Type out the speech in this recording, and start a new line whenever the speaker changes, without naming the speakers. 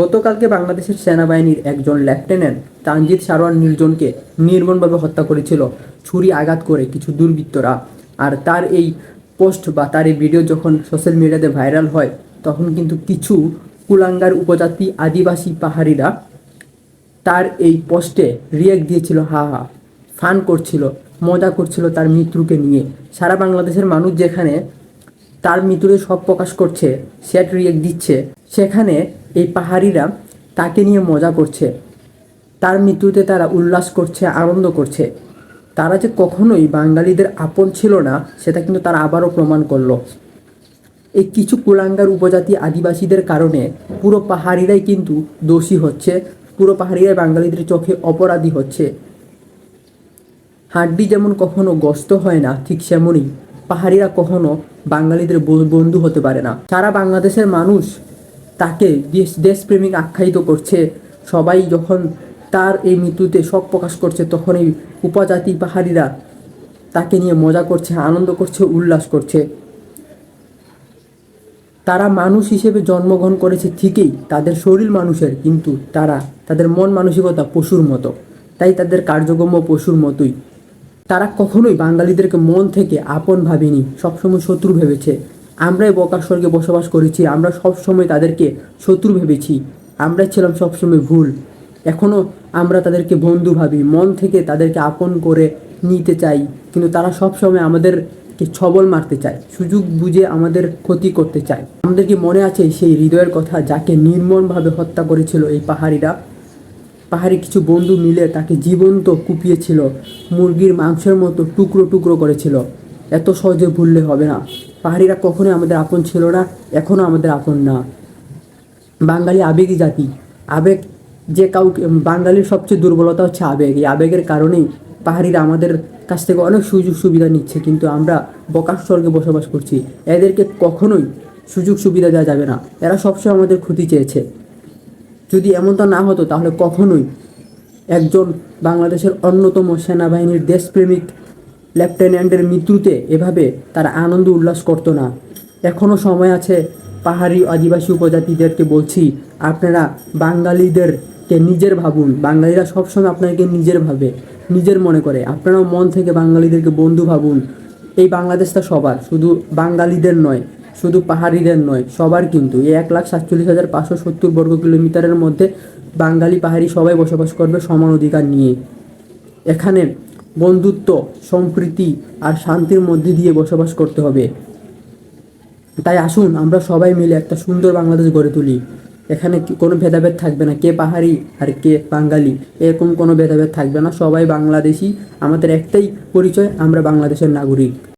গতকালকে বাংলাদেশের সেনাবাহিনীর একজন লেফটেন্যান্ট তানজিদ সারোয়ার নির্জনকে নির্মমভাবে হত্যা করেছিল ছুরি আঘাত করে কিছু দুর্বৃত্তরা। আর তার এই পোস্ট বা তার এই ভিডিও যখন সোশ্যাল মিডিয়াতে ভাইরাল হয়, তখন কিন্তু কিছু কুলাঙ্গার উপজাতি আদিবাসী পাহাড়িরা তার এই পোস্টে রিয়েক্ট দিয়েছিল, হা হা, ফান করছিল, মজা করছিল তার মৃত্যুকে নিয়ে। সারা বাংলাদেশের মানুষ যেখানে তার মৃত্যুতে সব প্রকাশ করছে সেট রিয়েক্ট দিচ্ছে। সেখানে এই পাহাড়িরা তাকে নিয়ে মজা করছে। তার মৃত্যুতে তারা উল্লাস করছে, আনন্দ করছে। তারা যে কখনোই বাঙালিদের আপন ছিল না, সেটা কিন্তু তারা আবারও প্রমাণ করল। এই কিছু কুলাঙ্গার উপজাতি আদিবাসীদের কারণে পুরো পাহাড়িরাই কিন্তু দোষী হচ্ছে, পুরো পাহাড়িরাই বাঙালিদের চোখে অপরাধী হচ্ছে। হাড্ডি যেমন কখনো গস্ত হয় না, ঠিক সেমনই পাহাড়িরা কখনো বাঙালিদের বন্ধু হতে পারে না। সারা বাংলাদেশের মানুষ তাকে দেশ, দেশপ্রেমিক আখ্যায়িত করছে। সবাই যখন তার এই মৃত্যুতে শোক প্রকাশ করছে তখন এই উপজাতি পাহাড়িরা তাকে নিয়ে মজা করছে, আনন্দ করছে, উল্লাস করছে। তারা মানুষ হিসেবে জন্মগ্রহণ করেছে ঠিকই, তাদের শরীর মানুষের, কিন্তু তারা, তাদের মন মানসিকতা পশুর মতো। তাই তাদের কার্যক্রম পশুর মতোই। তারা কখনোই বাঙালিদেরকে মন থেকে আপন ভাবেনি, সবসময় শত্রু ভেবেছে। আমরাই বকার স্বর্গে বসবাস করেছি, আমরা সবসময় তাদেরকে শত্রু ভেবেছি, আমরাই ছিলাম সবসময় ভুল। এখনও আমরা তাদেরকে বন্ধু ভাবি, মন থেকে তাদেরকে আপন করে নিতে চাই, কিন্তু তারা সবসময় আমাদেরকে ছবল মারতে চায়, সুযোগ বুঝে আমাদের ক্ষতি করতে চায়। আমাদের কি মনে আছে সেই হৃদয়ের কথা যাকে নির্মমভাবে হত্যা করেছিল এই পাহাড়িরা? পাহাড়ি কিছু বন্ধু মিলে তাকে জীবন্ত কুপিয়েছিল, মুরগির মাংসের মতো টুকরো টুকরো করেছিল। এত সহজে ভুললে হবে না। পাহাড়িরা কখনোই আমাদের আপন ছিল না এখনও আমাদের আপন না। বাঙালি আবেগী জাতি। আবেগ যে কাউকে, বাঙালির সবচেয়ে দুর্বলতা হচ্ছে আবেগ। এই আবেগের কারণেই পাহাড়িরা আমাদের কাছ থেকে অনেক সুযোগ সুবিধা নিচ্ছে, কিন্তু আমরা বকার স্বর্গে বসবাস করছি। এদেরকে কখনোই সুযোগ সুবিধা দেওয়া যাবে না। এরা সবসময় আমাদের ক্ষতি চেয়েছে। যদি এমনটা না হতো, তাহলে কখনোই একজন বাংলাদেশের অন্যতম সেনাবাহিনীর দেশপ্রেমিক লেফটেন্যান্টের মৃত্যুতে এভাবে তারা আনন্দ উল্লাস করতো না। এখনও সময় আছে পাহাড়ি আদিবাসী উপজাতিদেরকে বলছি, আপনারা বাঙালিদেরকে নিজের ভাবুন। বাঙালিরা সবসময় আপনাকে নিজের ভাবে, নিজের মনে করে। আপনারাও মন থেকে বাঙালিদেরকে বন্ধু ভাবুন। এই বাংলাদেশটা সবার, শুধু বাঙালিদের নয়, শুধু পাহাড়িদের নয়, সবার কিন্তু। এই এক লাখ সাতচল্লিশ হাজার পাঁচশো সত্তর বর্গ কিলোমিটারের মধ্যে বাঙালি পাহাড়ি সবাই বসবাস করবে সমান অধিকার নিয়ে। এখানে বন্ধুত্ব, সম্প্রীতি আর শান্তির মধ্যে দিয়ে বসবাস করতে হবে। তাই আসুন, আমরা সবাই মিলে একটা সুন্দর বাংলাদেশ গড়ে তুলি। এখানে কোনো ভেদাভেদ থাকবে না, কে পাহাড়ি আর কে বাঙালি? এরকম কোনো ভেদাভেদ থাকবে না, সবাই বাংলাদেশি। আমাদের একটাই পরিচয়, আমরা বাংলাদেশের নাগরিক।